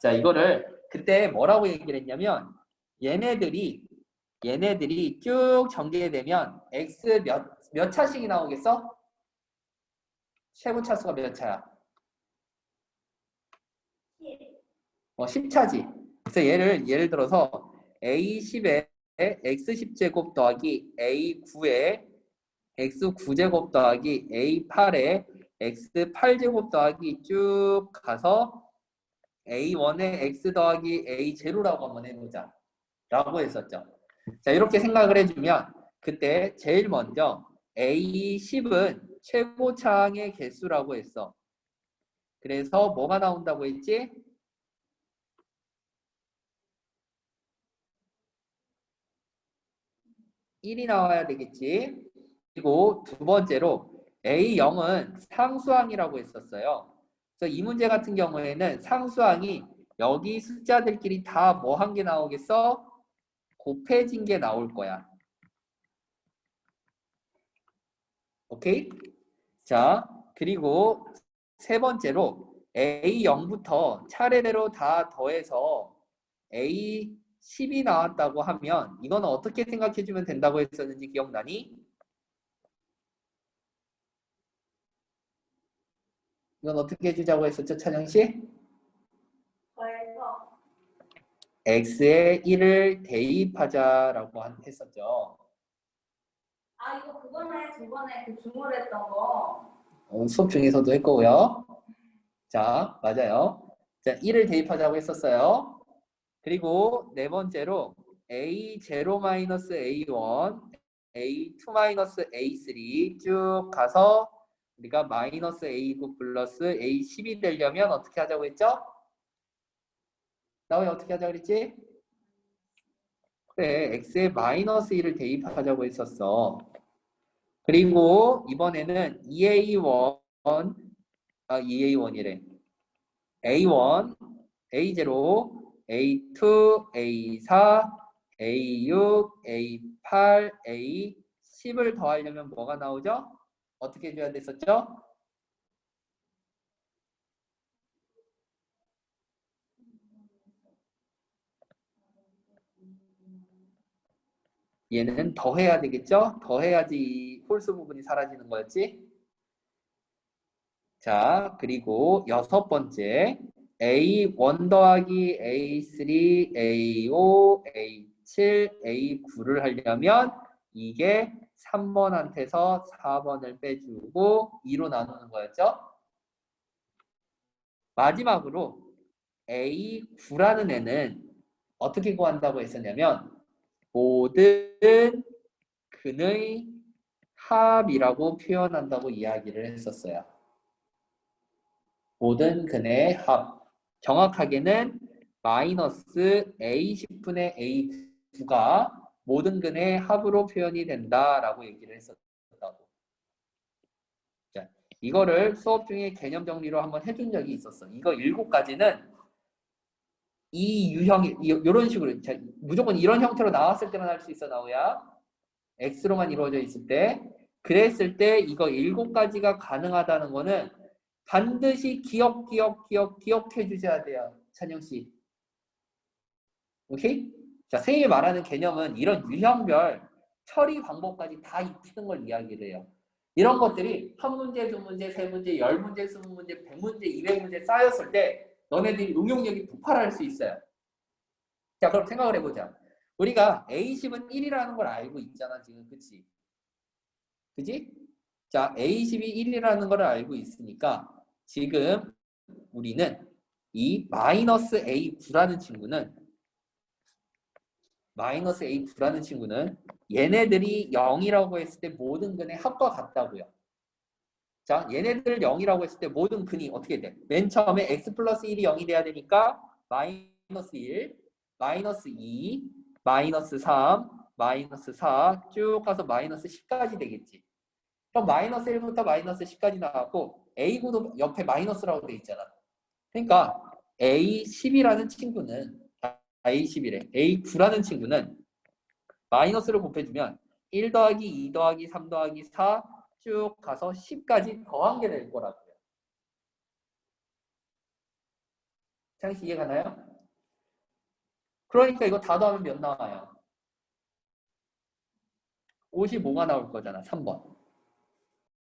자, 이거를 그때 뭐라고 얘기를 했냐면 얘네들이 얘네들이 쭉 전개되면 x 몇, 몇 차씩이 나오겠어? 최고 차수가 몇 차야? 어, 10차지. 그래서 얘를 예를 들어서 a10에 x10제곱 더하기 a9에 x9제곱 더하기 a8에 x8제곱 더하기 쭉 가서 a1에 x 더하기 a0라고 한번 해보자. 라고 했었죠. 자, 이렇게 생각을 해주면 그때 제일 먼저 a10은 최고차항의 개수라고 했어. 그래서 뭐가 나온다고 했지? 1이 나와야 되겠지. 그리고 두 번째로 A0은 상수항이라고 했었어요. 그래서 이 문제 같은 경우에는 상수항이 여기 숫자들끼리 다 뭐 한 게 나오겠어? 곱해진 게 나올 거야. 오케이? 자, 그리고 세 번째로 A0부터 차례대로 다 더해서 A10이 나왔다고 하면 이건 어떻게 생각해 주면 된다고 했었는지 기억나니? 이건 어떻게 해주자고 했었죠, 찬영 씨? 더해서 x에 1을 대입하자라고 한- 했었죠. 아 이거 그거네 저번에 그 중으로 했던 거 어, 수업 중에서도 했고요. 자, 맞아요. 자, 1을 대입하자고 했었어요. 그리고 네 번째로 a0-a1, a2-a3 쭉 가서 우리가 마이너스 a9 플러스 a10이 되려면 어떻게 하자고 했죠? 나 왜 어떻게 하자고 그랬지? 그래, x에 마이너스 1을 대입하자고 했었어. 그리고 이번에는 EA1, 아, EA1이래. A1, A0, A2, A4, A6, A8, A10을 더하려면 뭐가 나오죠? 어떻게 해줘야 됐었죠? 얘는 더해야 되겠죠? 더해야지 이 홀수 부분이 사라지는 거였지? 자, 그리고 여섯 번째 A1 더하기 A3, A5, A7, A9를 하려면 이게 3번한테서 4번을 빼주고 2로 나누는 거였죠? 마지막으로 A9라는 애는 어떻게 구한다고 했었냐면 모든 근의 합이라고 표현한다고 이야기를 했었어요. 모든 근의 합. 정확하게는 마이너스 A10분의 A9가 모든 근의 합으로 표현이 된다라고 얘기를 했었다고. 자, 이거를 수업 중에 개념 정리로 한번 해준 적이 있었어. 이거 일곱 가지는 이 유형이 이런 식으로 자, 무조건 이런 형태로 나왔을 때만 할 수 있어 나오야 x로만 이루어져 있을 때 그랬을 때 이거 일곱 가지가 가능하다는 거는 반드시 기억 기억 기억 기억해 주셔야 돼요 찬영 씨 오케이 자 선생님이 말하는 개념은 이런 유형별 처리 방법까지 다 익히는 걸 이야기를 해요 이런 것들이 한 문제 두 문제 세 문제 열 문제 스무 문제 백 문제 이백 문제 쌓였을 때 너네들이 응용력이 폭발할 수 있어요. 자, 그럼 생각을 해보자. 우리가 A10은 1이라는 걸 알고 있잖아, 지금. 그치? 그지? 자, A10이 1이라는 걸 알고 있으니까 지금 우리는 이 마이너스 A9라는 친구는 마이너스 A9라는 친구는 얘네들이 0이라고 했을 때 모든 근의 합과 같다고요. 자, 얘네들 0이라고 했을 때 모든 근이 어떻게 돼? 맨 처음에 x 플러스 1이 0이 돼야 되니까 마이너스 1, 마이너스 2, 마이너스 3, 마이너스 4 쭉 가서 마이너스 10까지 되겠지. 그럼 마이너스 1부터 마이너스 10까지 나왔고 A9도 옆에 마이너스라고 돼 있잖아. 그러니까 A10이라는 친구는 아, A11에 A9라는 친구는 마이너스를 곱해주면 1 더하기 2 더하기 3 더하기 4 쭉 가서 10까지 더한 게 될 거라고요. 창희 씨 이해가 나요? 그러니까 이거 다 더하면 몇 나와요? 55가 나올 거잖아. 3번.